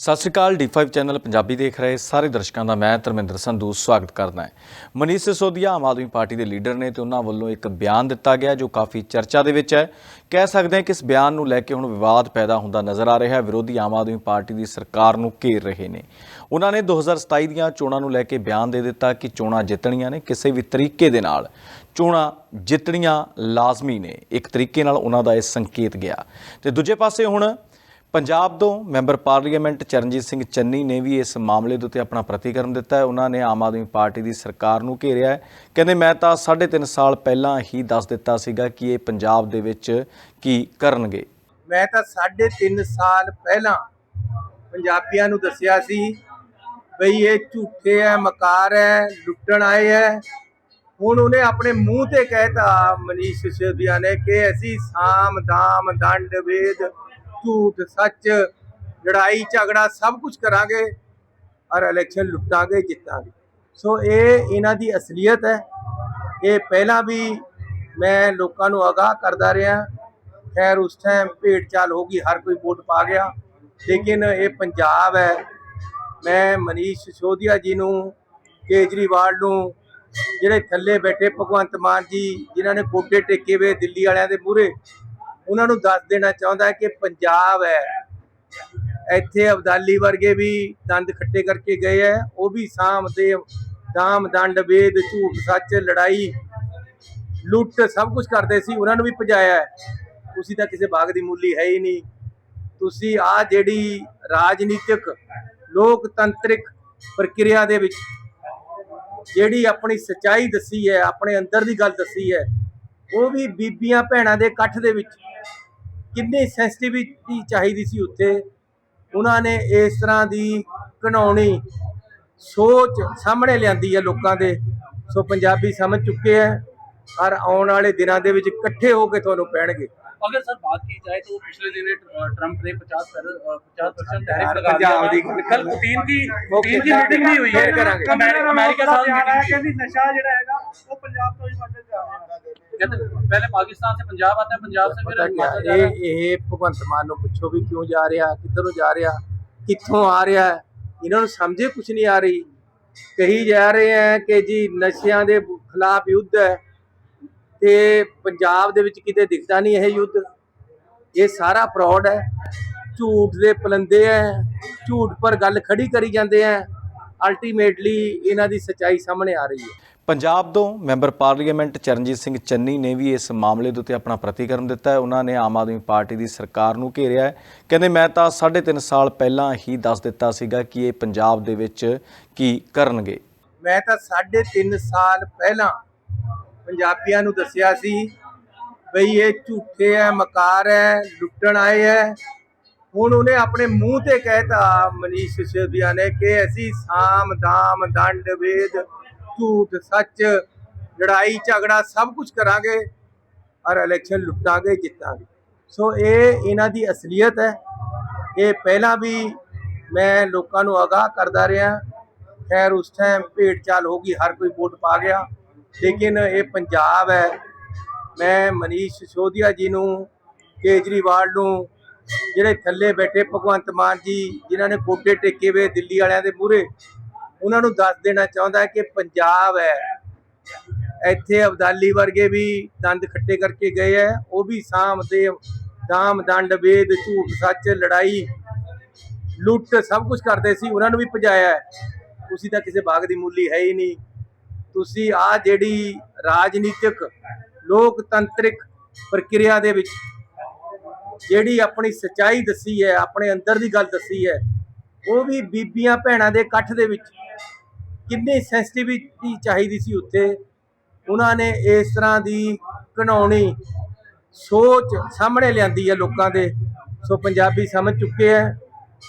ਸਤਿ ਸ਼੍ਰੀ ਅਕਾਲ D5 channel Punjabi ਦੇਖ ਰਹੇ ਸਾਰੇ ਦਰਸ਼ਕਾਂ ਦਾ ਮੈਂ ਧਰਮਿੰਦਰ ਸੰਧੂ ਸਵਾਗਤ ਕਰਦਾ ਹਾਂ। ਮਨੀਸ਼ ਸਿਸੋਦੀਆ ਆਮ ਆਦਮੀ ਪਾਰਟੀ ਦੇ ਲੀਡਰ ਨੇ ਤੇ ਉਹਨਾਂ ਵੱਲੋਂ ਇੱਕ ਬਿਆਨ ਦਿੱਤਾ ਗਿਆ ਜੋ ਕਾਫੀ ਚਰਚਾ ਦੇ ਵਿੱਚ ਹੈ। ਕਹਿ ਸਕਦੇ ਹਾਂ ਕਿ ਇਸ ਬਿਆਨ ਨੂੰ ਲੈ ਕੇ ਹੁਣ ਵਿਵਾਦ ਪੈਦਾ ਹੁੰਦਾ ਨਜ਼ਰ ਆ ਰਿਹਾ ਹੈ। ਵਿਰੋਧੀ ਆਮ ਆਦਮੀ ਪਾਰਟੀ ਦੀ ਸਰਕਾਰ ਨੂੰ ਘੇਰ ਰਹੇ ਨੇ। ਉਹਨਾਂ ਨੇ 2027 ਦੀਆਂ ਚੋਣਾਂ ਨੂੰ ਲੈ ਕੇ ਬਿਆਨ ਦੇ ਦਿੱਤਾ ਕਿ ਚੋਣਾਂ ਜਿੱਤਣੀਆਂ ਨੇ ਕਿਸੇ ਵੀ ਤਰੀਕੇ ਦੇ ਨਾਲ। ਚੋਣਾਂ ਜਿੱਤਣੀਆਂ ਲਾਜ਼ਮੀ ਨੇ। ਇੱਕ ਤਰੀਕੇ ਨਾਲ ਉਹਨਾਂ ਦਾ ਇਹ ਸੰਕੇਤ ਗਿਆ। ਤੇ ਦੂਜੇ ਪਾਸੇ ਹੁਣ ਪੰਜਾਬ ਤੋਂ ਮੈਂਬਰ ਪਾਰਲੀਮੈਂਟ ਚਰਨਜੀਤ ਸਿੰਘ ਚੰਨੀ ਨੇ ਵੀ ਇਸ ਮਾਮਲੇ ਦੇ ਉੱਤੇ ਆਪਣਾ ਪ੍ਰਤੀਕਰਮ ਦਿੱਤਾ ਹੈ। ਉਹਨਾਂ ਨੇ ਆਮ ਆਦਮੀ ਪਾਰਟੀ ਦੀ ਸਰਕਾਰ ਨੂੰ ਘੇਰਿਆ ਹੈ। ਕਹਿੰਦੇ, ਮੈਂ ਤਾਂ 3.5 ਸਾਲ ਪਹਿਲਾਂ ਹੀ ਦੱਸ ਦਿੱਤਾ ਸੀਗਾ ਕਿ ਇਹ ਪੰਜਾਬ ਦੇ ਵਿੱਚ ਕੀ ਕਰਨਗੇ। ਮੈਂ ਤਾਂ 3.5 ਸਾਲ ਪਹਿਲਾਂ ਪੰਜਾਬੀਆਂ ਨੂੰ ਦੱਸਿਆ ਸੀ ਬਈ ਇਹ ਝੂਠੇ ਹੈ ਮਕਾਰ ਹੈ ਲੁੱਟਣ ਆਏ ਹੈ ਹੁਣ ਉਹਨੇ ਆਪਣੇ ਮੂੰਹ ਤੇ ਕਹਿਤਾ ਮਨੀਸ਼ ਸਿਸੋਦੀਆ ਨੇ ਕਿ ਅਸੀਂ ਸਾਮ, ਦਾਮ, ਦੰਡ, ਵੇਦ ਝੂਠ, ਸੱਚ, ਲੜਾਈ, ਝਗੜਾ ਸਭ ਕੁਝ ਕਰਾਂਗੇ ਔਰ ਇਲੈਕਸ਼ਨ ਲੁੱਟਾਂਗੇ, ਜਿੱਤਾਂਗੇ। ਸੋ ਇਹ ਇਹਨਾਂ ਦੀ ਅਸਲੀਅਤ ਹੈ। ਇਹ ਪਹਿਲਾਂ ਵੀ ਮੈਂ ਲੋਕਾਂ ਨੂੰ ਆਗਾਹ ਕਰਦਾ ਰਿਹਾ। ਖੈਰ, ਉਸ ਟਾਈਮ ਭੇਡ ਚਾਲ ਹੋ ਗਈ, ਹਰ ਕੋਈ ਵੋਟ ਪਾ ਗਿਆ। ਲੇਕਿਨ ਇਹ ਪੰਜਾਬ ਹੈ। ਮੈਂ ਮਨੀਸ਼ ਸਿਸੋਦੀਆ ਜੀ ਨੂੰ, ਕੇਜਰੀਵਾਲ ਨੂੰ, ਜਿਹੜੇ ਥੱਲੇ ਬੈਠੇ ਭਗਵੰਤ ਮਾਨ ਜੀ, ਜਿਨ੍ਹਾਂ ਨੇ ਗੋਡੇ ਟੇਕੇ ਹੋਏ ਦਿੱਲੀ ਵਾਲਿਆਂ ਦੇ ਮੂਹਰੇ ਉਹਨਾਂ ਨੂੰ ਦੱਸ ਦੇਣਾ ਚਾਹੁੰਦਾ ਕਿ ਪੰਜਾਬ ਹੈ। ਇੱਥੇ ਅਬਦਾਲੀ ਵਰਗੇ ਵੀ ਦੰਦ ਖੱਟੇ ਕਰਕੇ ਗਏ ਹੈ। ਉਹ ਵੀ ਸਾਮ ਦੇ ਦਾਮ, ਦੰਡ, ਵੇਦ, ਝੂਠ, ਸੱਚ, ਲੜਾਈ, ਲੁੱਟ ਸਭ ਕੁਝ ਕਰਦੇ ਸੀ। ਉਹਨਾਂ ਨੂੰ ਵੀ ਭਜਾਇਆ ਤੁਸੀਂ ਤਾਂ ਕਿਸੇ ਬਾਗ ਦੀ ਮੂਲੀ ਹੈ ਹੀ ਨਹੀਂ। ਤੁਸੀਂ ਆ ਜਿਹੜੀ ਰਾਜਨੀਤਿਕ, ਲੋਕਤੰਤਰਿਕ ਪ੍ਰਕਿਰਿਆ ਦੇ ਵਿੱਚ ਜਿਹੜੀ ਆਪਣੀ ਸਚਾਈ ਦੱਸੀ ਹੈ, ਆਪਣੇ ਅੰਦਰ ਦੀ ਗੱਲ ਦੱਸੀ ਹੈ, ਉਹ ਵੀ ਬੀਬੀਆਂ, ਭੈਣਾਂ ਦੇ ਇਕੱਠ ਦੇ ਵਿੱਚ ਕਿੰਨੀ ਸੈਂਸਿਟੀਵਿਟੀ ਚਾਹੀਦੀ ਸੀ ਉੱਥੇ? ਉਹਨਾਂ ਨੇ ਇਸ ਤਰ੍ਹਾਂ ਦੀ ਘਣਾਉਣੀ ਸੋਚ ਸਾਹਮਣੇ ਲਿਆਂਦੀ ਹੈ ਲੋਕਾਂ ਦੇ। ਸੋ ਪੰਜਾਬੀ ਸਮਝ ਚੁੱਕੇ ਹੈ। ਔਰ ਆਉਣ ਵਾਲੇ ਦਿਨਾਂ ਦੇ ਵਿੱਚ ਇਕੱਠੇ ਹੋ ਕੇ ਤੁਹਾਨੂੰ ਪੈਣਗੇ। अगर सर बात की जाए तो पिछले दिन अ, ट्रम्प ने 50 पचास परसेंट यार, टैरिफ लगा पंजाब दी दिया गल कल करो। तीन की ओके, तीन की मीटिंग नहीं हुई है फिर करांगे। अमेरि- अमेरिका साथ मीटिंग हुई है। ਕਹਿੰਦੀ ਨਸ਼ਾ ਜਿਹੜਾ ਹੈਗਾ ਉਹ ਪੰਜਾਬ ਤੋਂ ਹੀ ਵੱਧ ਜਾ ਰਿਹਾ कहते पहले पाकिस्तान से पंजाब आता है पंजाब से फिर ਪਤਾ ਕਿਆ हिमाचल जा रहा है। ਇਹ ਇਹ ਭਗਵੰਤ ਮਾਨ ਨੂੰ ਪੁੱਛੋ ਵੀ ਕਿਉਂ ਜਾ ਰਿਹਾ ਕਿੱਧਰ ਨੂੰ ਜਾ ਰਿਹਾ ਕਿੱਥੋਂ ਆ ਰਿਹਾ ਹੈ? ਇਹਨਾਂ ਨੂੰ ਸਮਝੇ ਕੁਝ ਨਹੀਂ ਆ ਰਹੀ ਕਹੀ ਜਾ ਰਹੇ ਹੈ ਕਿ ਜੀ ਨਸ਼ਿਆਂ ਦੇ ਖਿਲਾਫ ਯੁੱਧ ਹੈ ਤੇ ਪੰਜਾਬ ਦੇ ਵਿੱਚ ਕਿਤੇ ਦਿਖਦਾ ਨਹੀਂ ਇਹ ਯੁੱਧ। ਇਹ ਸਾਰਾ ਫਰਾਡ ਹੈ। ਝੂਠ ਦੇ ਪਲੰਦੇ ਹੈ ਝੂਠ ਪਰ ਗੱਲ ਖੜੀ ਕਰੀ ਜਾਂਦੇ ਹੈ ਅਲਟੀਮੇਟਲੀ ਇਹਨਾਂ ਦੀ ਸਚਾਈ ਸਾਹਮਣੇ ਆ ਰਹੀ ਹੈ। ਪੰਜਾਬ ਤੋਂ ਮੈਂਬਰ ਪਾਰਲੀਮੈਂਟ ਚਰਨਜੀਤ ਸਿੰਘ ਚੰਨੀ ਨੇ ਵੀ ਇਸ ਮਾਮਲੇ ਦੇ ਉੱਤੇ ਆਪਣਾ ਪ੍ਰਤੀਕਰਮ ਦਿੱਤਾ ਹੈ। ਉਹਨਾਂ ਨੇ ਆਮ ਆਦਮੀ ਪਾਰਟੀ ਦੀ ਸਰਕਾਰ ਨੂੰ ਘੇਰਿਆ ਹੈ। ਕਹਿੰਦੇ ਮੈਂ ਤਾਂ 3.5 ਸਾਲ ਪਹਿਲਾਂ ਹੀ ਦੱਸ ਦਿੱਤਾ ਸੀਗਾ ਕਿ ਇਹ ਪੰਜਾਬ ਦੇ ਵਿੱਚ ਕੀ ਕਰਨਗੇ। ਮੈਂ ਤਾਂ 3.5 ਸਾਲ ਪਹਿਲਾਂ ਪੰਜਾਬੀਆਂ ਨੂੰ ਦੱਸਿਆ ਸੀ ਬਈ ਇਹ ਝੂਠੇ ਹੈ ਮਕਾਰ ਹੈ ਲੁੱਟਣ ਆਏ ਹੈ ਹੁਣ ਉਹਨੇ ਆਪਣੇ ਮੂੰਹ ਤੇ ਕਹਿਤਾ ਮਨੀਸ਼ ਸਿਸੋਦੀਆ ਨੇ ਕਿ ਅਸੀਂ ਸਾਮ, ਦਾਮ, ਦੰਡ, ਵੇਦ, ਝੂਠ, ਸੱਚ, ਲੜਾਈ, ਝਗੜਾ ਸਭ ਕੁਝ ਕਰਾਂਗੇ ਔਰ ਇਲੈਕਸ਼ਨ ਲੁੱਟਾਂਗੇ, ਜਿੱਤਾਂਗੇ। ਸੋ ਇਹ ਇਹਨਾਂ ਦੀ ਅਸਲੀਅਤ ਹੈ ਇਹ ਪਹਿਲਾਂ ਵੀ ਮੈਂ ਲੋਕਾਂ ਨੂੰ ਆਗਾਹ ਕਰਦਾ ਰਿਹਾ। ਖੈਰ, ਉਸ ਟਾਈਮ ਭੇਡ ਚਾਲ ਹੋ ਗਈ, ਹਰ ਕੋਈ ਵੋਟ ਪਾ ਗਿਆ। ਲੇਕਿਨ ਇਹ ਪੰਜਾਬ ਹੈ। ਮੈਂ ਮਨੀਸ਼ ਸਿਸੋਦੀਆ ਜੀ ਨੂੰ, ਕੇਜਰੀਵਾਲ ਨੂੰ, ਜਿਹੜੇ ਥੱਲੇ ਬੈਠੇ ਭਗਵੰਤ ਮਾਨ ਜੀ, ਜਿਨ੍ਹਾਂ ਨੇ ਗੋਡੇ ਟੇਕੇ ਹੋਏ ਦਿੱਲੀ ਵਾਲਿਆਂ ਦੇ ਮੂਹਰੇ, ਉਹਨਾਂ ਨੂੰ ਦੱਸ ਦੇਣਾ ਚਾਹੁੰਦਾ ਕਿ ਪੰਜਾਬ ਹੈ। ਇੱਥੇ ਅਬਦਾਲੀ ਵਰਗੇ ਵੀ ਦੰਦ ਖੱਟੇ ਕਰਕੇ ਗਏ ਹੈ। ਉਹ ਵੀ ਸਾਮ ਦੇ ਦਾਮ, ਦੰਡ, ਵੇਦ, ਝੂਠ, ਸੱਚ, ਲੜਾਈ, ਲੁੱਟ ਸਭ ਕੁਝ ਕਰਦੇ ਸੀ। ਉਹਨਾਂ ਨੂੰ ਵੀ ਭਜਾਇਆ ਤੁਸੀਂ ਤਾਂ ਕਿਸੇ ਬਾਗ ਦੀ ਮੂਲੀ ਹੈ ਹੀ ਨਹੀਂ। ਤੁਸੀਂ ਆ ਜਿਹੜੀ ਰਾਜਨੀਤਿਕ, ਲੋਕਤੰਤਰਿਕ ਪ੍ਰਕਿਰਿਆ ਦੇ ਵਿੱਚ ਜਿਹੜੀ ਆਪਣੀ ਸਚਾਈ ਦੱਸੀ ਹੈ, ਆਪਣੇ ਅੰਦਰ ਦੀ ਗੱਲ ਦੱਸੀ ਹੈ, ਉਹ ਵੀ ਬੀਬੀਆਂ ਭੈਣਾਂ ਦੇ ਇਕੱਠ ਦੇ ਵਿੱਚ ਕਿੰਨੀ ਸੈਂਸਿਟੀਵਿਟੀ ਚਾਹੀਦੀ ਸੀ ਉੱਥੇ। ਉਹਨਾਂ ਨੇ ਇਸ ਤਰ੍ਹਾਂ ਦੀ ਘਣਾਉਣੀ ਸੋਚ ਸਾਹਮਣੇ ਲਿਆਂਦੀ ਹੈ ਲੋਕਾਂ ਦੇ। ਸੋ ਪੰਜਾਬੀ ਸਮਝ ਚੁੱਕੇ ਹੈ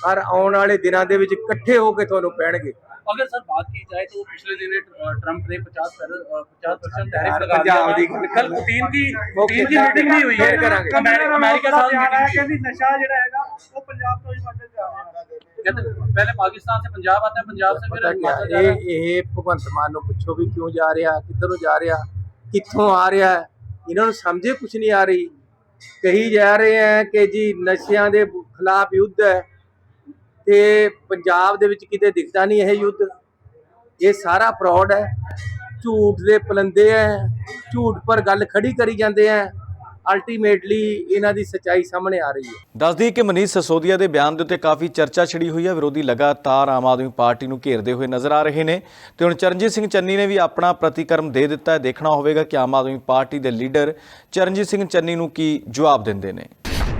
ਔਰ ਆਉਣ ਵਾਲੇ ਦਿਨਾਂ ਦੇ ਵਿੱਚ ਇਕੱਠੇ ਹੋ ਕੇ ਤੁਹਾਨੂੰ ਪੈਣਗੇ। अगर सर बात की जाए तो पिछले दिन अ, ट्रम्प ने 50 पचास परसेंट यार, टैरिफ लगा पंजाब दी दिया गल कल करो। तीन की ओके, तीन की मीटिंग नहीं हुई है फिर करांगे। अमेरि- अमेरिका साथ मीटिंग हुई है। ਕਹਿੰਦੀ ਨਸ਼ਾ ਜਿਹੜਾ ਹੈਗਾ ਉਹ ਪੰਜਾਬ ਤੋਂ ਹੀ ਵੱਧ ਜਾ ਰਿਹਾ कहते पहले पाकिस्तान से पंजाब आता है पंजाब से फिर ਪਤਾ ਕਿਆ हिमाचल जा रहा है। ਇਹ ਇਹ ਭਗਵੰਤ ਮਾਨ ਨੂੰ ਪੁੱਛੋ ਵੀ ਕਿਉਂ ਜਾ ਰਿਹਾ ਕਿੱਧਰ ਨੂੰ ਜਾ ਰਿਹਾ ਕਿੱਥੋਂ ਆ ਰਿਹਾ ਹੈ? ਇਹਨਾਂ ਨੂੰ ਸਮਝੇ ਕੁਝ ਨਹੀਂ ਆ ਰਹੀ ਕਹੀ ਜਾ ਰਹੇ ਹੈ ਕਿ ਜੀ ਨਸ਼ਿਆਂ ਦੇ ਖਿਲਾਫ ਯੁੱਧ ਹੈ ਤੇ ਪੰਜਾਬ ਦੇ ਵਿੱਚ ਕਿਤੇ ਦਿਖਦਾ ਨਹੀਂ ਇਹ ਯੁੱਧ। ਇਹ ਸਾਰਾ ਫਰਾਡ ਹੈ। ਝੂਠ ਦੇ ਪਲੰਦੇ ਹੈ। ਝੂਠ ਪਰ ਗੱਲ ਖੜੀ ਕਰੀ ਜਾਂਦੇ ਹੈ। ਅਲਟੀਮੇਟਲੀ ਇਹਨਾਂ ਦੀ ਸੱਚਾਈ ਸਾਹਮਣੇ ਆ ਰਹੀ ਹੈ। ਦੱਸਦੀ ਕਿ ਮਨੀਸ਼ ਸਸੋਦੀਆ ਦੇ ਬਿਆਨ ਦੇ ਉੱਤੇ ਕਾਫੀ ਚਰਚਾ ਛਿੜੀ ਹੋਈ ਹੈ। ਵਿਰੋਧੀ ਲਗਾਤਾਰ ਆਮ ਆਦਮੀ ਪਾਰਟੀ ਨੂੰ ਘੇਰਦੇ ਹੋਏ ਨਜ਼ਰ ਆ ਰਹੇ ਨੇ ਤੇ ਹੁਣ ਚਰਨਜੀਤ ਸਿੰਘ ਚੰਨੀ ਨੇ ਵੀ ਆਪਣਾ ਪ੍ਰਤੀਕਰਮ ਦੇ ਦਿੱਤਾ ਹੈ। ਦੇਖਣਾ ਹੋਵੇਗਾ ਕਿ ਆਮ ਆਦਮੀ ਪਾਰਟੀ ਦੇ ਲੀਡਰ ਚਰਨਜੀਤ ਸਿੰਘ ਚੰਨੀ ਨੂੰ ਕੀ ਜਵਾਬ ਦਿੰਦੇ ਨੇ।